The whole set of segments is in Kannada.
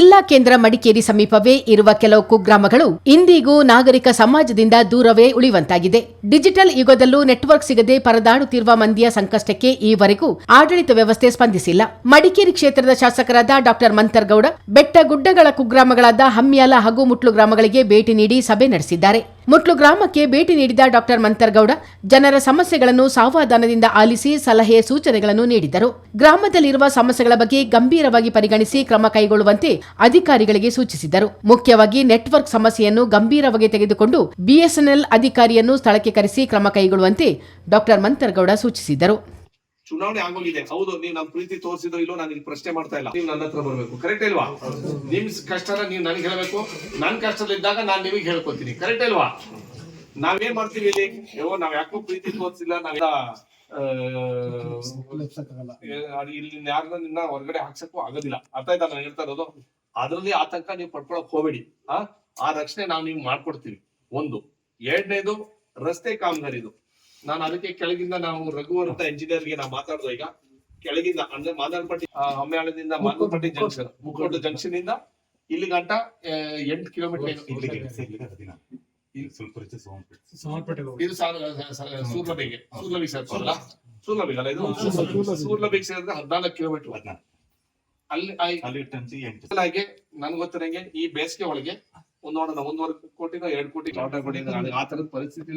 ಜಿಲ್ಲಾ ಕೇಂದ್ರ ಮಡಿಕೇರಿ ಸಮೀಪವೇ ಇರುವ ಕೆಲವು ಕುಗ್ರಾಮಗಳು ಇಂದಿಗೂ ನಾಗರಿಕ ಸಮಾಜದಿಂದ ದೂರವೇ ಉಳಿಯುವಂತಾಗಿದೆ. ಡಿಜಿಟಲ್ ಯುಗದಲ್ಲೂ ನೆಟ್ವರ್ಕ್ ಸಿಗದೆ ಪರದಾಡುತ್ತಿರುವ ಮಂದಿಯ ಸಂಕಷ್ಟಕ್ಕೆ ಈವರೆಗೂ ಆಡಳಿತ ವ್ಯವಸ್ಥೆ ಸ್ಪಂದಿಸಿಲ್ಲ. ಮಡಿಕೇರಿ ಕ್ಷೇತ್ರದ ಶಾಸಕರಾದ ಡಾಕ್ಟರ್ ಮಂತರ್ಗೌಡ ಬೆಟ್ಟ ಗುಡ್ಡಗಳ ಕುಗ್ರಾಮಗಳಾದ ಹಮ್ಮ್ಯಾಲ ಹಾಗೂ ಮುಟ್ಲು ಗ್ರಾಮಗಳಿಗೆ ಭೇಟಿ ನೀಡಿ ಸಭೆ ನಡೆಸಿದ್ದಾರೆ. ಮುಟ್ಲು ಗ್ರಾಮಕ್ಕೆ ಭೇಟಿ ನೀಡಿದ ಡಾಕ್ಟರ್ ಮಂತರ್ಗೌಡ, ಜನರ ಸಮಸ್ಯೆಗಳನ್ನು ಸಾವಧಾನದಿಂದ ಆಲಿಸಿ ಸಲಹೆ ಸೂಚನೆಗಳನ್ನು ನೀಡಿದರು. ಗ್ರಾಮದಲ್ಲಿರುವ ಸಮಸ್ಯೆಗಳ ಬಗ್ಗೆ ಗಂಭೀರವಾಗಿ ಪರಿಗಣಿಸಿ ಕ್ರಮ ಕೈಗೊಳ್ಳುವಂತೆ ಅಧಿಕಾರಿಗಳಿಗೆ ಸೂಚಿಸಿದರು. ಮುಖ್ಯವಾಗಿ ನೆಟ್ವರ್ಕ್ ಸಮಸ್ಯೆಯನ್ನು ಗಂಭೀರವಾಗಿ ತೆಗೆದುಕೊಂಡು ಬಿಎಸ್ಎನ್ಎಲ್ ಅಧಿಕಾರಿಯನ್ನು ಸ್ಥಳಕ್ಕೆ ಕರೆಸಿ ಕ್ರಮ ಕೈಗೊಳ್ಳುವಂತೆ ಡಾಕ್ಟರ್ ಮಂತರ್ಗೌಡ ಸೂಚಿಸಿದರು. ಚುನಾವಣೆ ಆಗೋಗಿದೆ. ಹೌದು, ನೀವು ನಮ್ ಪ್ರೀತಿ ತೋರಿಸಿದ್ರು ಇಲ್ಲೋ ನಾನು ಇಲ್ಲಿ ಪ್ರಶ್ನೆ ಮಾಡ್ತಾ ಇಲ್ಲ. ನೀವು ನನ್ನ ಹತ್ರ ಬರ್ಬೇಕು. ಕರೆಕ್ಟ್ ಇಲ್ವಾ ನಿಮ್ ಕಷ್ಟನ ನೀವು ನನಗೆ ಹೇಳ್ಬೇಕು. ನನ್ ಕಷ್ಟದಲ್ಲಿದ್ದಾಗ ನಾನ್ ನಿಮಗೆ ಹೇಳ್ಕೊತೀನಿ. ಕರೆಕ್ಟ್ ಇಲ್ವಾ ನಾವೇನ್ ಮಾಡ್ತೀವಿ ಇಲ್ಲಿ? ಅಯ್ಯೋ ನಾವ್ ಯಾಕೋ ಪ್ರೀತಿ ತೋರಿಸಿಲ್ಲ ನಾವೆಲ್ಲ ಇಲ್ಲಿ ಯಾರನ್ನ ನಿನ್ನ ಹೊರಗಡೆ ಹಾಕ್ಸಕ್ಕೂ ಆಗೋದಿಲ್ಲ. ಅರ್ಥ ಆಯ್ತಾ ನಾನು ಹೇಳ್ತಾ ಇರೋದು? ಅದ್ರಲ್ಲಿ ಆತಂಕ ನೀವು ಪಡ್ಕೊಳಕ್ ಹೋಗ್ಬೇಡಿ. ಆ ಆ ರಕ್ಷಣೆ ನಾವು ನಿಮ್ಗೆ ಮಾಡ್ಕೊಡ್ತೀವಿ. ಒಂದು. ಎರಡನೇದು, ರಸ್ತೆ ಕಾಮಗಾರಿದು. ನಾನು ಅದಕ್ಕೆ ಕೆಳಗಿಂದ ನಾವು ರಘುವರ್ ಅಂತ engineer ಗೆ ನಾವು ಮಾತಾಡೋದು ಈಗ. ಕೆಳಗಿಂದ ಅಂದ್ರೆ ಮಾದನಪಟ್ಟಿ ಅಮ್ಮೇಳದಿಂದ ಮಾದನಪಟ್ಟಿ ಜಂಕ್ಷನ್ ಮುಕ್ಕೋಟ. ಜಂಕ್ಷನ್ ಇಂದ ಇಲ್ಲಿ ಗಂಟ ಎಂಟು ಕಿಲೋಮೀಟರ್ ಇದು ಸೂರ್ಲಬಿಗೆ ಸೂರ್ಲಬಿಗೆ ಸೇರ್ತಲ್ಲ ಸೂರ್ಲಬಿಗೆ ಅಲ್ಲ? ಇದು? ಸೂರ್ಲಬಿಗೆ ಸೇರಿದ್ರೆ ಹದಿನಾಲ್ಕು ಕಿಲೋಮೀಟರ್ ಅಲ್ಲಿ ಹಾಗೆ ನನ್ಗೆ ಗೊತ್ತಿರಂಗೆ ಈ ಬೇಸಿಗೆ ಒಳಗೆ ಒಂದ್ ನೋಡೋಣ ಒಂದೂವರೆ ಕೋಟಿನ ಎರಡ್ ಕೋಟಿ ಲಾಟ್ ನನಗೆ ಆ ತರದ ಪರಿಸ್ಥಿತಿ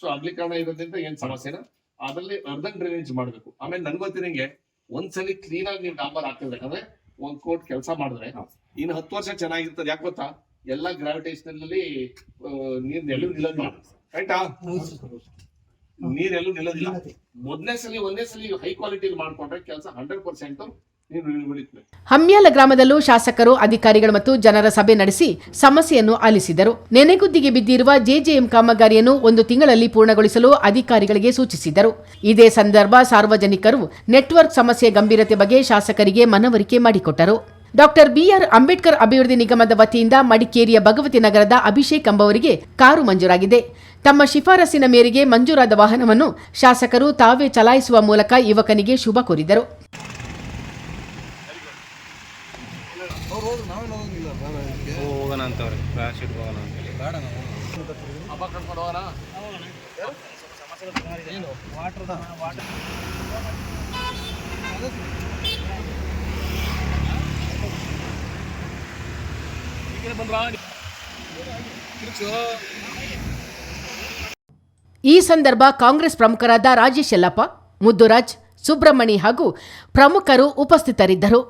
ಸೊ ಅಗ್ಲೀಕರಣ ಇರೋದ್ರಿಂದ ಏನ್ ಸಮಸ್ಯೆನ? ಅದ್ರಲ್ಲಿ ಅರ್ಧನ್ ಡ್ರೈನೇಜ್ ಮಾಡ್ಬೇಕು. ಆಮೇಲೆ ನನ್ಗೆ ಗೊತ್ತಿರಂಗೆ ಒಂದ್ಸಲಿ ಕ್ಲೀನ್ ಆಗಿ ನೀವು ಡಾಂಬರ್ ಹಾಕಿರ್ಬೇಕಂದ್ರೆ ಒಂದ್ ಕೋಟ್ ಕೆಲಸ ಮಾಡಿದ್ರೆ ಇನ್ನು ಹತ್ತು ವರ್ಷ ಚೆನ್ನಾಗಿರ್ತದೆ. ಯಾಕೆ ಗೊತ್ತಾ? ಎಲ್ಲಾ ಗ್ರಾವಿಟೇಷನ್ ಅಲ್ಲಿ ನೀರ್ ಎಲ್ಲೂ ನಿಲ್ಲೋದಿಲ್ಲ. ರೈಟಾ ನೀರ್ ಎಲ್ಲೂ ನಿಲ್ಲೋದಿಲ್ಲ. ಮೊದಲನೇ ಸಲ ಒಂದೇ ಸಲ ಹೈ ಕ್ವಾಲಿಟಿ ಮಾಡ್ಕೊಂಡ್ರೆ ಕೆಲಸ ಹಂಡ್ರೆಡ್ ಪರ್ಸೆಂಟ್ ಹಮ್ಯಾಲ ಗ್ರಾಮದಲ್ಲೂ ಶಾಸಕರು, ಅಧಿಕಾರಿಗಳು ಮತ್ತು ಜನರ ಸಭೆ ನಡೆಸಿ ಸಮಸ್ಯೆಯನ್ನು ಆಲಿಸಿದರು. ನೆನೆಗುದ್ದಿಗೆ ಬಿದ್ದಿರುವ ಜೆಜೆಎಂ ಕಾಮಗಾರಿಯನ್ನು ಒಂದು ತಿಂಗಳಲ್ಲಿ ಪೂರ್ಣಗೊಳಿಸಲು ಅಧಿಕಾರಿಗಳಿಗೆ ಸೂಚಿಸಿದರು. ಇದೇ ಸಂದರ್ಭ ಸಾರ್ವಜನಿಕರು ನೆಟ್ವರ್ಕ್ ಸಮಸ್ಯೆ ಗಂಭೀರತೆ ಬಗ್ಗೆ ಶಾಸಕರಿಗೆ ಮನವರಿಕೆ ಮಾಡಿಕೊಟ್ಟರು. Doctor B R. ಅಂಬೇಡ್ಕರ್ ಅಭಿವೃದ್ಧಿ ನಿಗಮದ ವತಿಯಿಂದ ಮಡಿಕೇರಿಯ ಭಗವತಿ ನಗರದ ಅಭಿಷೇಕ್ ಎಂಬವರಿಗೆ ಕಾರು ಮಂಜೂರಾಗಿದೆ. ತಮ್ಮ ಶಿಫಾರಸಿನ ಮೇರೆಗೆ ಮಂಜೂರಾದ ವಾಹನವನ್ನು ಶಾಸಕರು ತಾವೇ ಚಲಾಯಿಸುವ ಮೂಲಕ ಯುವಕನಿಗೆ ಶುಭ ಕೋರಿದರು. ಹೋಗೋಣ ಅಂತವ್ರಿ ಕ್ಲಾಸ್ ಇಟ್ಟು ಹೋಗೋಣ ಅಂತ. ಹಬ್ಬ ಕಟ್ಕೊಂಡು ಹೋಗೋಣ? ಈ ಸಂದರ್ಭ ಕಾಂಗ್ರೆಸ್ ಪ್ರಮುಖರಾದ ರಾಜೇಶ್ ಯಲ್ಲಪ್ಪ ಮುದ್ದುರಾಜ್ ಸುಬ್ರಹ್ಮಣಿ ಹಾಗೂ ಪ್ರಮುಖರು ಉಪಸ್ಥಿತರಿದ್ದರು.